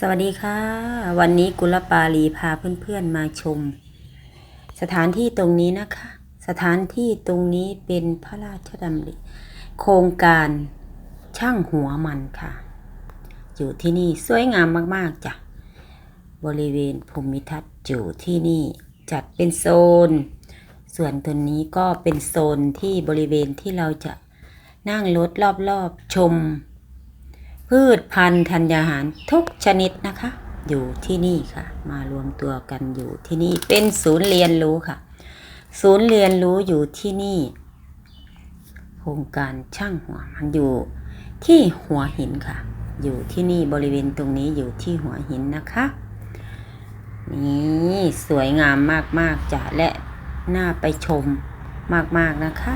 สวัสดีค่ะ วันนี้กุลปาลีพาเพื่อนๆมาชม สถานที่ตรงนี้นะคะ สถานที่ตรงนี้เป็นพระราชดำริโครงการช่างหัวมันค่ะ อยู่ที่นี่สวยงามมากๆจ้ะบริเวณภูมิทัศน์อยู่ที่นี่จัดเป็นโซน ส่วนตัวนี้ก็เป็นโซนที่บริเวณที่เราจะนั่งรถรอบๆชม พืชพันธุ์ธัญญาหารทุกชนิดนะคะ อยู่ที่นี่ค่ะ มารวมตัวกันอยู่ที่นี่เป็นศูนย์เรียนรู้ค่ะ ศูนย์เรียนรู้อยู่ที่นี่โครงการช่างหัวมันอยู่ที่หัวหินค่ะ อยู่ที่นี่บริเวณตรงนี้อยู่ที่หัวหินนะคะนี่สวยงามมากๆจ้ะและน่าไปชมมากๆนะคะ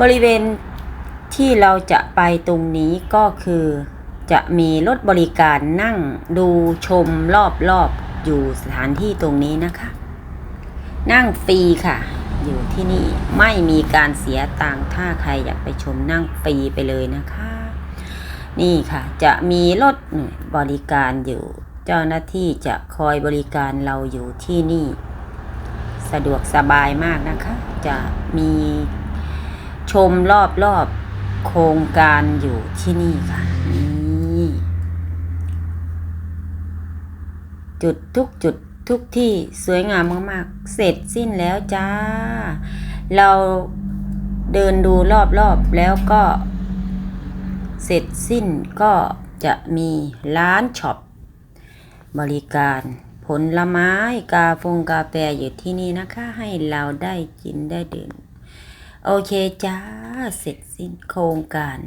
บริเวณ ที่เราจะไปตรงนี้ก็คือ จะมีรถบริการนั่งดูชมรอบๆอยู่สถานที่ตรงนี้นะคะ นั่งฟรีค่ะ อยู่ที่นี่ไม่มีการเสียตังค์ถ้าใครอยากไปชมนั่งฟรีไปเลยนะคะ นี่ค่ะ จะมีรถบริการอยู่ เจ้าหน้าที่จะคอยบริการเราอยู่ที่นี่ สะดวกสบายมากนะคะ จะมีชมรอบรอบๆ โครงการอยู่ที่นี่ค่ะ นี่ จุดทุกจุดทุกที่สวยงามมากๆ เสร็จสิ้นแล้วจ้า เราเดินดูรอบๆแล้วก็ เสร็จสิ้นก็จะมีร้านช็อปบริการผลไม้กาฟงกาแฟอยู่ที่นี่นะคะ ให้เราได้กินได้ดื่ม โอเคจ้า เสร็จสิ้นโครงการ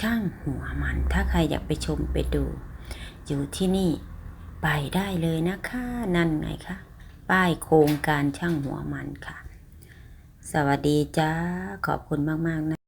ช่างหัวมัน ถ้าใครอยากไปชมไปดู อยู่ที่นี่ไปได้เลยนะคะ นั่นไงคะป้ายโครงการช่างหัวมันค่ะ สวัสดีจ้า ขอบคุณมาก ๆ นะ